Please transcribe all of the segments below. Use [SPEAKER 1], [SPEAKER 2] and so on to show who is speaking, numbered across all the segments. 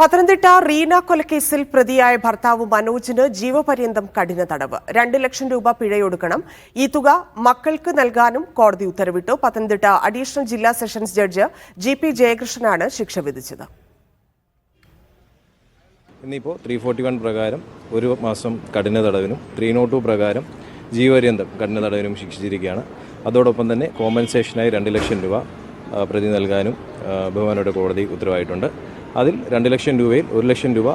[SPEAKER 1] പത്തനംതിട്ട റീന കൊലക്കേസിൽ പ്രതിയായ ഭർത്താവ് മനോജിന് ജീവപര്യന്തം കഠിന തടവ്. രണ്ട് ലക്ഷം രൂപ പിഴയൊടുക്കണം. ഈ തുക മക്കൾക്ക് നൽകാനും കോടതി ഉത്തരവിട്ടു. പത്തനംതിട്ട അഡീഷണൽ ജില്ലാ സെഷൻസ് ജഡ്ജ് ജി പി ജയകൃഷ്ണനാണ് ശിക്ഷ വിധിച്ചത്.
[SPEAKER 2] ഇന്നിപ്പോൾ ത്രീ ഫോർട്ടി വൺ പ്രകാരം ഒരു മാസം കഠിന തടവിനും ത്രീ നോട്ട് ടു പ്രകാരം ജീവപര്യന്തം കഠിന തടവിനും ശിക്ഷിച്ചിരിക്കുകയാണ്. അതോടൊപ്പം തന്നെ കോമ്പൻസേഷനായി രണ്ട് ലക്ഷം രൂപ പ്രതി നൽകാനും ബഹുമാനോട് കോടതി ഉത്തരവായിട്ടുണ്ട്. അതിൽ രണ്ട് ലക്ഷം രൂപയിൽ ഒരു ലക്ഷം രൂപ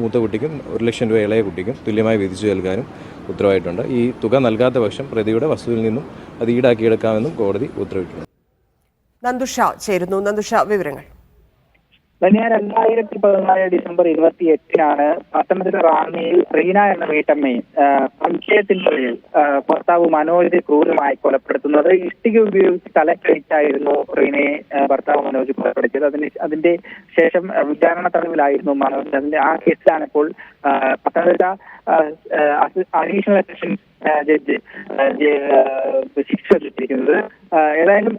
[SPEAKER 2] മൂത്ത കുട്ടിക്കും ഒരു ലക്ഷം രൂപ ഇളയ കുട്ടിക്കും തുല്യമായി വിധിച്ചു നൽകാനും ഉത്തരവായിട്ടുണ്ട്. ഈ തുക നൽകാത്ത പക്ഷം പ്രതിയുടെ വസ്തുവിൽ നിന്നും അത് ഈടാക്കിയെടുക്കാമെന്നും കോടതി ഉത്തരവിട്ടുണ്ട്
[SPEAKER 1] നന്ദുഷ ചേരുന്നു. നന്ദുഷ വിവരങ്ങൾ.
[SPEAKER 3] ധന്യ രണ്ടായിരത്തി പതിനാല് ഡിസംബർ ഇരുപത്തി എട്ടിനാണ് പത്തനംതിട്ട റാന്നിയിൽ റീന എന്ന വീട്ടമ്മയും സംശയത്തിന്റെ പേരിൽ ഭർത്താവ് മനോജ് ക്രൂരമായി കൊലപ്പെടുത്തുന്നത്. ഇഷ്ടിക ഉപയോഗിച്ച് തലക്കഴിച്ചായിരുന്നു റീനയെ ഭർത്താവ് മനോജ് കൊലപ്പെടുത്തിയത്. അതിന് അതിന്റെ ശേഷം വിചാരണ തടവിലായിരുന്നു മനോജ്. അതിന്റെ ആ കേസിലാണ് ഇപ്പോൾ പത്തനംതിട്ട അഡീഷണൽ ആ, ജഡ്ജ് ആ, ജ- ആ, ശിക്ഷ വിധിച്ചിരിക്കുന്നത് ആ, ഏതായാലും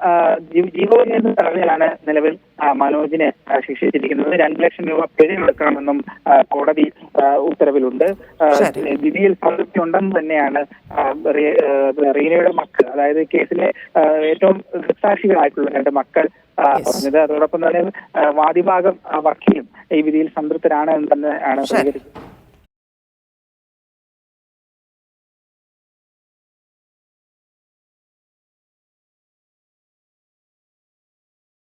[SPEAKER 3] ജീവപര്യന്തം തടവിലാണ് നിലവിൽ മനോജിനെ ശിക്ഷിച്ചിരിക്കുന്നത്. രണ്ട് ലക്ഷം രൂപ പിഴയെടുക്കണമെന്നും കോടതി ഉത്തരവിലുണ്ട്. വിധിയിൽ സംതൃപ്തി ഉണ്ടെന്ന് തന്നെയാണ് റീനയുടെ മക്കൾ അതായത് കേസിലെ ഏറ്റവും ദൃക്സാക്ഷികളായിട്ടുള്ള രണ്ട് മക്കൾ പറഞ്ഞത്. അതോടൊപ്പം തന്നെ വാദിഭാഗം വക്കീലും ഈ വിധിയിൽ സംതൃപ്തരാണ് എന്ന് തന്നെയാണ്. പ്രതികരിച്ചത്